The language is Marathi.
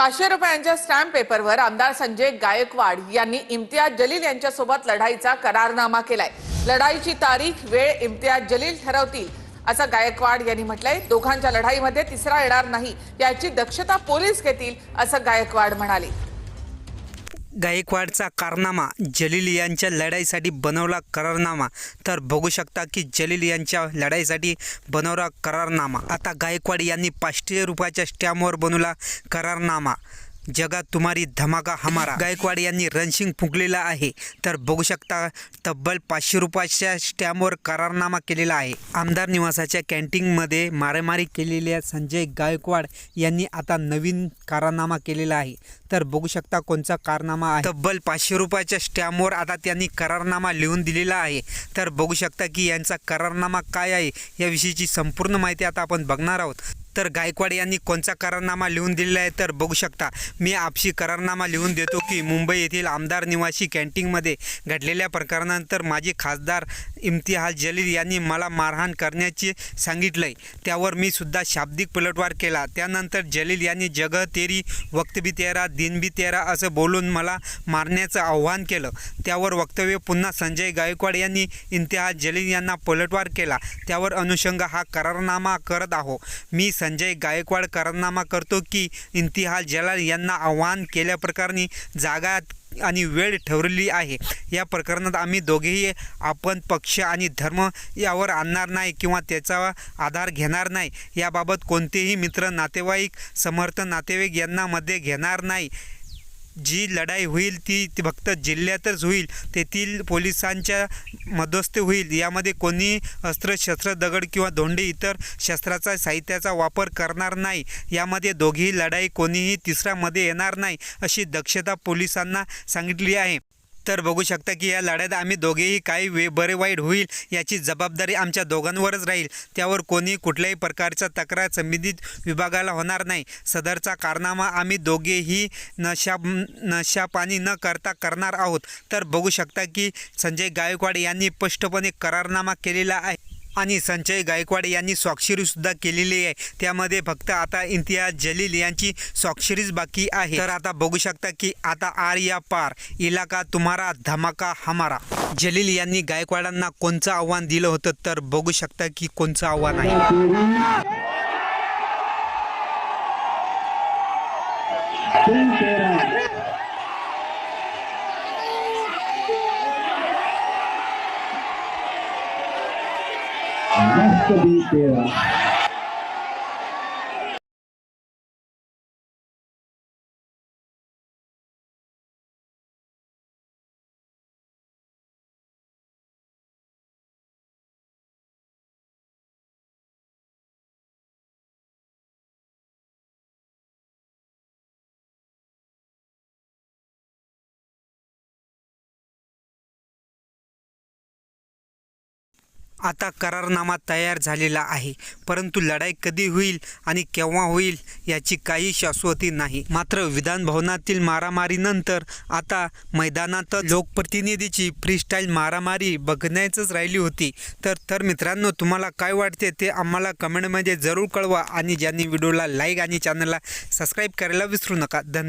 पाचशे रुपयांच्या स्टॅम्प पेपरवर आमदार संजय गायकवाड यांनी इम्तियाज जलील यांच्यासोबत लढाईचा करारनामा केलाय. लढाईची तारीख वेळ इम्तियाज जलील ठरवतील असं गायकवाड यांनी म्हटलंय. दोघांच्या लढाईमध्ये तिसरा येणार नाही याची दक्षता पोलीस घेतील असं गायकवाड म्हणाले. गायकवाडचा कारनामा जलील यांच्या लढाईसाठी बनवला करारनामा. तर बघू शकता की जलील यांच्या लढाईसाठी बनवला करारनामा. आता गायकवाड यांनी पाचशे रुपयाच्या स्टॅम्पवर बनवला करारनामा. जगात तुम्हारी धमाका हमारा. गायकवाड यांनी रणशिंग फुंकलेला आहे. तर बघू शकता तब्बल पाचशे रुपयाच्या स्टॅम्पवर करारनामा केलेला आहे. आमदार निवासाच्या कॅन्टीनमध्ये मारामारी केलेल्या संजय गायकवाड यांनी आता नवीन कारनामा केलेला आहे. तर बघू शकता कोणचा कारनामा आहे. तब्बल पाचशे रुपयाच्या स्टॅम्पवर आता त्यांनी करारनामा लिहून दिलेला आहे. तर बघू शकता की यांचा करारनामा काय आहे याविषयीची संपूर्ण माहिती आता आपण बघणार आहोत. तर गायकवाड यांनी कोणचा करारनामा लिहून दिलेला आहे तर बघू शकता. मी आपशी करारनामा लिहून देतो की मुंबई येथील आमदार निवासी कॅन्टीनमध्ये घडलेल्या प्रकारानंतर माजी खासदार इम्तिहाज जलील यांनी मला मारहाण करण्याचे सांगितलंय. त्यावर मी सुद्धा शाब्दिक पलटवार केला. त्यानंतर जलील यांनी जगह तेरी वक्त भी तेरा दिन भी तेरा असं बोलून मला मारण्याचं आव्हान केलं. त्यावर वक्तव्य पुन्हा संजय गायकवाड यांनी इम्तिहाज जलील यांना पलटवार केला. त्यावर अनुषंग हा करारनामा करत आहो. मी संजय गायकवाड करारनामा करतो की इम्तिहाल जलाल यांना आव्हान केल्याप्रकरणी जागा आणि वेळ ठरवली आहे. या प्रकरणात आम्ही दोघेही आपण पक्ष आणि धर्म यावर आणणार नाही किंवा त्याचा आधार घेणार नाही. याबाबत कोणतेही मित्र नातेवाईक समर्थ नातेवाईक यांना मध्ये घेणार नाही. जी लढाई होईल ती ती फक्त जिल्ह्यातच होईल तेथील पोलिसांच्या मध्यस्थ होईल. यामध्ये कोणी अस्त्र शस्त्र दगड किंवा धोंडे इतर शस्त्राचा साहित्याचा वापर करणार नाही. यामध्ये दोघीही लढाई कोणीही तिसऱ्यामध्ये येणार नाही अशी दक्षता पोलिसांना सांगितली आहे. तर बघू शकता की या लढ्यात आम्ही दोघेही काही वे बरे वाईट होईल याची जबाबदारी आमच्या दोघांवरच राहील. त्यावर कोणी कुठल्याही प्रकारचा तक्रार संबंधित विभागाला होणार नाही. सदरचा कारनामा आम्ही दोघेही नशा नशापाणी न करता करणार आहोत. तर बघू शकता की संजय गायकवाड यांनी स्पष्टपणे करारनामा केलेला आहे. आणि संजय गायकवाड यांनी स्वाक्षरीसुद्धा केलेली आहे. त्यामध्ये फक्त आता इम्तियाज जलील यांची स्वाक्षरीच बाकी आहे. तर आता बघू शकता की आता आर या पार इलाका तुम्हारा धमाका हमारा. जलील यांनी गायकवाडांना कोणचं आव्हान दिलं होतं? तर बघू शकता की कोणचं आव्हान आहे. दिन तेरा वक्त आता करारनामा तयार झालेला आहे. परंतु लढाई कधी होईल आणि केव्हा होईल याची काही शाश्वती नाही. मात्र विधान भवनातील मारामारीनंतर आता मैदानात लोकप्रतिनिधीची फ्रीस्टाईल मारामारी बघण्याचंच राहिली होती. तर तर मित्रांनो तुम्हाला काय वाटते ते आम्हाला कमेंटमध्ये जरूर कळवा आणि ज्यांनी व्हिडिओला लाईक आणि चॅनलला सबस्क्राईब करायला विसरू नका. धन्यवाद.